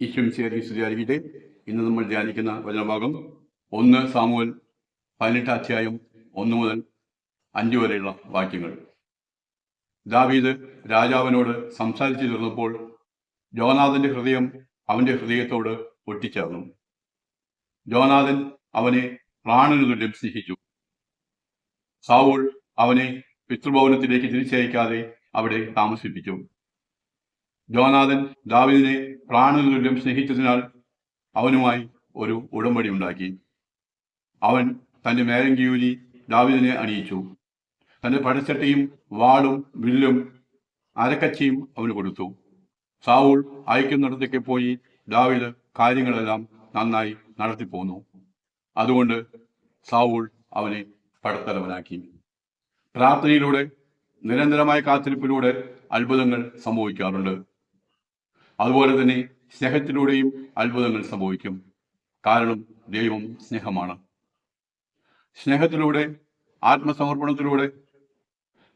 ഈശ്വം ചേരി സ്തുതിയായിരിക്കട്ടെ ഇന്ന് നമ്മൾ ധ്യാനിക്കുന്ന വചനഭാഗം ഒന്ന് സാമുവൽ പതിനെട്ട് അധ്യായം ഒന്ന് മുതൽ അഞ്ച് വരെയുള്ള വാക്യങ്ങൾ. ദാവീദ് രാജാവിനോട് സംസാരിച്ചു തീർന്നപ്പോൾ ജോനാഥന്റെ ഹൃദയം അവന്റെ ഹൃദയത്തോട് ഒട്ടിച്ചേർന്നു ജോനാഥൻ അവനെ പ്രാണനു തുല്യം സ്നേഹിച്ചു. സാവൂൾ അവനെ പിതൃഭവനത്തിലേക്ക് തിരിച്ചയക്കാതെ അവിടെ താമസിപ്പിച്ചു. ജോനാഥൻ ദാവിദിനെ പ്രാണനു തുല്യം സ്നേഹിച്ചതിനാൽ അവനുമായി ഒരു ഉടമ്പടി ഉണ്ടാക്കി. അവൻ തന്റെ മേലങ്കിയൂരി ദാവിദിനെ അണിയിച്ചു. തന്റെ പടച്ചട്ടയും വാളും വില്ലും അരക്കച്ചയും അവന് കൊടുത്തു. സാവൂൾ അയക്കുന്നിടത്തേക്ക് പോയി. ദാവിദ് കാര്യങ്ങളെല്ലാം നന്നായി നടത്തിപ്പോന്നു. അതുകൊണ്ട് സാവൂൾ അവനെ പടത്തലവനാക്കി. പ്രാർത്ഥനയിലൂടെ നിരന്തരമായ കാത്തിരിപ്പിലൂടെ അത്ഭുതങ്ങൾ സംഭവിക്കാറുണ്ട്. അതുപോലെ തന്നെ സ്നേഹത്തിലൂടെയും അത്ഭുതങ്ങൾ സംഭവിക്കും. കാരണം ദൈവം സ്നേഹമാണ്. സ്നേഹത്തിലൂടെ ആത്മസമർപ്പണത്തിലൂടെ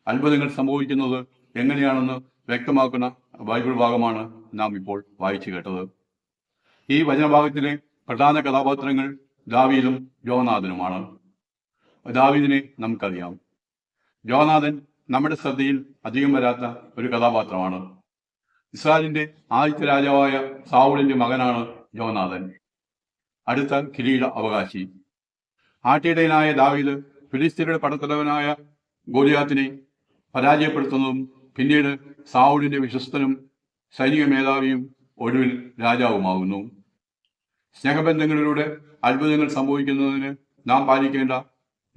അത്ഭുതങ്ങൾ സംഭവിക്കുന്നത് എങ്ങനെയാണെന്ന് വ്യക്തമാക്കുന്ന ബൈബിൾ ഭാഗമാണ് നാം ഇപ്പോൾ വായിച്ചു കേട്ടത്. ഈ വചനഭാഗത്തിലെ പ്രധാന കഥാപാത്രങ്ങൾ ദാവീദും ജോനാഥനുമാണ് ദാവീദിനെ നമുക്കറിയാം. ജോനാഥൻ നമ്മുടെ ശ്രദ്ധയിൽ അധികം വരാത്ത ഒരു കഥാപാത്രമാണ്. ഇസ്രായേലിന്റെ ആദ്യത്തെ രാജാവായ സാവൂളിന്റെ മകനാണ് ജോനാഥൻ അടുത്ത കിരീട അവകാശി. ആട്ടിടയനായ ദാവീദ് ഫിലിസ്തീനയുടെ പടത്തലവനായ ഗോലിയാത്തിനെ പരാജയപ്പെടുത്തുന്നതും പിന്നീട് സാവൂളിന്റെ വിശ്വസ്തനും സൈനിക മേധാവിയും ഒടുവിൽ രാജാവുമാകുന്നു. സ്നേഹബന്ധങ്ങളിലൂടെ അത്ഭുതങ്ങൾ സംഭവിക്കുന്നതിന് നാം പാലിക്കേണ്ട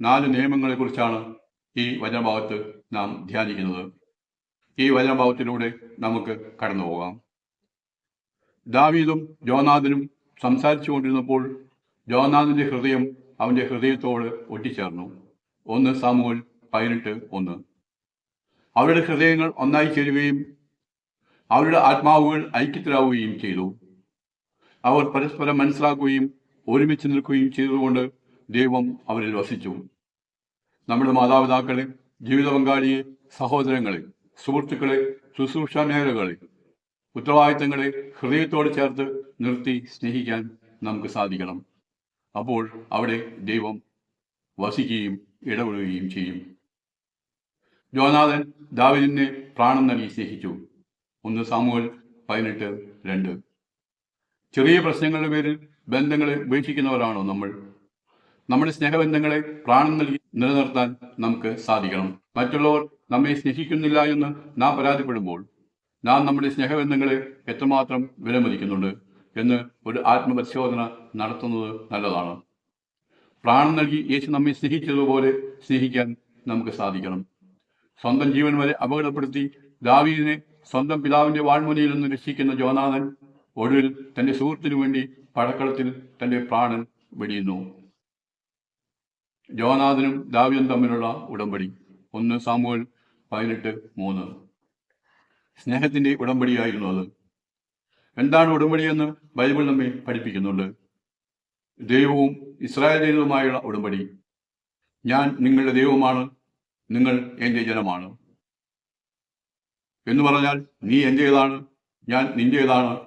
നാല് നിയമങ്ങളെക്കുറിച്ചാണ് ഈ വചനഭാഗത്ത് നാം ധ്യാനിക്കുന്നത്. ഈ വചനഭാവത്തിലൂടെ നമുക്ക് കടന്നു പോകാം. ദാവീദും ജോനാഥനും സംസാരിച്ചു കൊണ്ടിരുന്നപ്പോൾ ജോനാഥിന്റെ ഹൃദയം അവന്റെ ഹൃദയത്തോട് ഒട്ടിച്ചേർന്നു. ഒന്ന് സാമൂൽ പതിനെട്ട് ഒന്ന്. അവരുടെ ഹൃദയങ്ങൾ ഒന്നായി ചേരുകയും അവരുടെ ആത്മാവുകൾ ഐക്യത്തിലാവുകയും ചെയ്തു. അവർ പരസ്പരം മനസ്സിലാക്കുകയും ഒരുമിച്ച് നിൽക്കുകയും ചെയ്തുകൊണ്ട് ദൈവം അവരിൽ വസിച്ചു. നമ്മുടെ മാതാപിതാക്കളെ ജീവിത പങ്കാളിയെ സഹോദരങ്ങളെ സുഹൃത്തുക്കളെ ശുശ്രൂഷ മേഖലകളിൽ ഉത്തരവാദിത്തങ്ങളെ ഹൃദയത്തോട് ചേർത്ത് നിർത്തി സ്നേഹിക്കാൻ നമുക്ക് സാധിക്കണം. അപ്പോൾ അവിടെ ദൈവം വസിക്കുകയും ഇടപെടുകയും ചെയ്യും. ജോനാഥൻ ദാവിദിനെ പ്രാണം നൽകി സ്നേഹിച്ചു. ഒന്ന് സാമൂഹൽ പതിനെട്ട് രണ്ട്. ചെറിയ പ്രശ്നങ്ങളുടെ പേരിൽ ബന്ധങ്ങളെ ഉപേക്ഷിക്കുന്നവരാണോ നമ്മൾ? നമ്മുടെ സ്നേഹബന്ധങ്ങളെ പ്രാണം നൽകി നിലനിർത്താൻ നമുക്ക് സാധിക്കണം. മറ്റുള്ളവർ നമ്മെ സ്നേഹിക്കുന്നില്ല എന്ന് നാം പരാതിപ്പെടുമ്പോൾ നാം നമ്മുടെ സ്നേഹബന്ധങ്ങളെ എത്രമാത്രം വിലമതിക്കുന്നുണ്ട് എന്ന് ഒരു ആത്മപരിശോധന നടത്തുന്നത് നല്ലതാണ്. പ്രാണം നൽകി യേശു നമ്മെ സ്നേഹിച്ചതുപോലെ സ്നേഹിക്കാൻ നമുക്ക് സാധിക്കണം. സ്വന്തം ജീവൻ വരെ അപകടപ്പെടുത്തി ദാവീദിനെ സ്വന്തം പിതാവിന്റെ വാൾമുനയിൽ നിന്ന് രക്ഷിക്കുന്ന ജോനാഥൻ ഒടുവിൽ തന്റെ സുഹൃത്തിനു വേണ്ടി പടക്കളത്തിൽ തന്റെ പ്രാണൻ വെടിയുന്നു. ജോനാഥനും ദാവീദും തമ്മിലുള്ള ഉടമ്പടി. ഒന്ന് സാമുവൽ പതിനെട്ട് മൂന്ന്. സ്നേഹത്തിന്റെ ഉടമ്പടിയായിരുന്നു അത്. എന്താണ് ഉടമ്പടിയെന്ന് ബൈബിൾ നമ്മെ പഠിപ്പിക്കുന്നുണ്ട്. ദൈവവും ഇസ്രായേൽ ദൈവവുമായുള്ള ഉടമ്പടി. ഞാൻ നിങ്ങളുടെ ദൈവമാണ് നിങ്ങൾ എന്റെ ജനമാണ്. എന്ന് പറഞ്ഞാൽ നീ എന്റേതാണ് ഞാൻ നിന്റേതാണ്.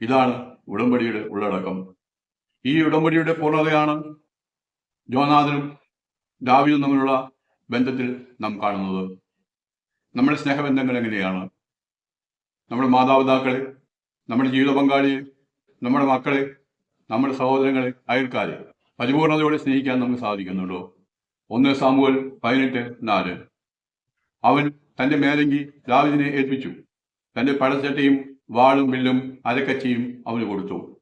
ഇതാണ് ഉടമ്പടിയുടെ ഉള്ളടക്കം. ഈ ഉടമ്പടിയുടെ പൂർണതയാണ് ജോനാഥനും ദാവീദും തമ്മിലുള്ള ബന്ധത്തിൽ നാം കാണുന്നത്. നമ്മുടെ സ്നേഹബന്ധങ്ങൾ എങ്ങനെയാണ്? നമ്മുടെ മാതാപിതാക്കൾ നമ്മുടെ ജീവിത പങ്കാളി നമ്മുടെ മക്കളെ നമ്മുടെ സഹോദരങ്ങളെ അയൽക്കാരെ പരിപൂർണതയോടെ സ്നേഹിക്കാൻ നമുക്ക് സാധിക്കുന്നുണ്ടോ? ഒന്ന് സാമുവൽ പതിനെട്ട് നാല്. അവൻ തന്റെ മേലങ്കി ദാവിദിനെ ഏൽപ്പിച്ചു. തന്റെ പടച്ചട്ടയും വാളും വില്ലും അരക്കച്ചയും അവന് കൊടുത്തു.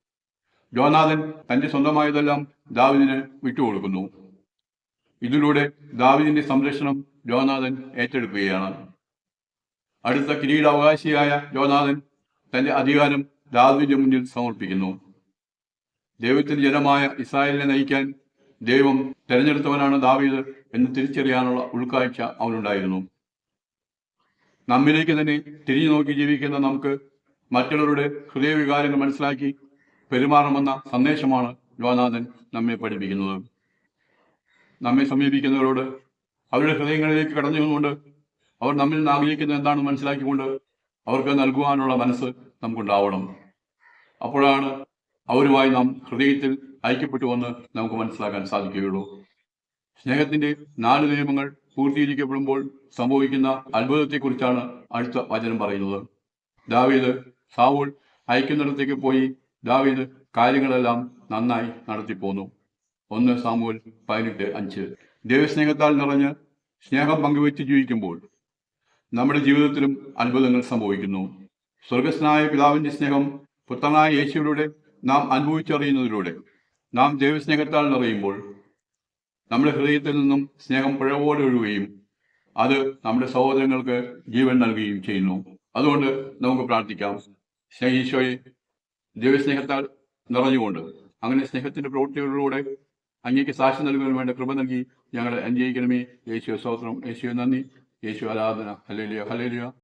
ജോനാഥൻ തന്റെ സ്വന്തമായതെല്ലാം ദാവിദിന് വിട്ടുകൊടുക്കുന്നു. ഇതിലൂടെ ദാവിദിന്റെ സംരക്ഷണം ജോനാഥൻ ഏറ്റെടുക്കുകയാണ്. അടുത്ത കിരീടാവകാശിയായ ജോനാഥൻ തന്റെ അധികാരം ദാവിന്റെ മുന്നിൽ സമർപ്പിക്കുന്നു. ദൈവത്തിന്റെ ജനമായ ഇസ്രായേലിനെ നയിക്കാൻ ദൈവം തെരഞ്ഞെടുത്തവനാണ് ദാവീദ് എന്ന് തിരിച്ചറിയാനുള്ള ഉൾക്കാഴ്ച അവനുണ്ടായിരുന്നു. നമ്മിലേക്ക് തന്നെ തിരിഞ്ഞു നോക്കി ജീവിക്കുന്ന നമുക്ക് മറ്റുള്ളവരുടെ ഹൃദയവികാരങ്ങൾ മനസ്സിലാക്കി പെരുമാറണമെന്ന സന്ദേശമാണ് ജോനാഥൻ നമ്മെ പഠിപ്പിക്കുന്നത്. നമ്മെ സമീപിക്കുന്നവരോട് അവരുടെ ഹൃദയങ്ങളിലേക്ക് കടന്നു ചെന്നുകൊണ്ട് അവർ നമ്മിൽ നിന്ന് ആഗ്രഹിക്കുന്നത് എന്താണെന്ന് മനസ്സിലാക്കിക്കൊണ്ട് അവർക്ക് നൽകുവാനുള്ള മനസ്സ് നമുക്കുണ്ടാവണം. അപ്പോഴാണ് അവരുമായി നാം ഹൃദയത്തിൽ ഐക്യപ്പെട്ടു വന്ന് നമുക്ക് മനസ്സിലാക്കാൻ സാധിക്കുകയുള്ളൂ. സ്നേഹത്തിന്റെ നാല് നിയമങ്ങൾ പൂർത്തീകരിക്കപ്പെടുമ്പോൾ സംഭവിക്കുന്ന അത്ഭുതത്തെക്കുറിച്ചാണ് അടുത്ത വചനം പറയുന്നത്. ദാവീദ് സാവൂൾ അയക്കുന്നിടത്തേക്ക് പോയി ദാവീദ് കാര്യങ്ങളെല്ലാം നന്നായി നടത്തിപ്പോന്നു. ഒന്ന് സാമൂൽ പതിനെട്ട് അഞ്ച്. ദൈവസ്നേഹത്താൽ നിറഞ്ഞ് സ്നേഹം പങ്കുവെച്ച് ജീവിക്കുമ്പോൾ നമ്മുടെ ജീവിതത്തിലും അത്ഭുതങ്ങൾ സംഭവിക്കുന്നു. സ്വർഗസ്നായ പിതാവിന്റെ സ്നേഹം പുത്രനായ യേശുവിലൂടെ നാം അനുഭവിച്ചറിയുന്നതിലൂടെ നാം ദൈവസ്നേഹത്താൽ നിറയുമ്പോൾ നമ്മുടെ ഹൃദയത്തിൽ നിന്നും സ്നേഹം പുഴവോടെ ഒഴുകുകയും അത് നമ്മുടെ സഹോദരങ്ങൾക്ക് ജീവൻ നൽകുകയും ചെയ്യുന്നു. അതുകൊണ്ട് നമുക്ക് പ്രാർത്ഥിക്കാം. സ്നേഹീശോയെ ദൈവസ്നേഹത്താൽ നിറഞ്ഞുകൊണ്ട് അങ്ങനെ സ്നേഹത്തിന്റെ പ്രവൃത്തികളിലൂടെ അങ്ങേക്ക് സാക്ഷ്യം നൽകുവാൻ വേണ്ട കൃപ നൽകി ഞങ്ങളെ അനുജയിക്കണമേ യേശു സ്തോത്രം. യേശു നന്ദി. യേശു ആരാധന ഹലേലിയ ഹലേലിയ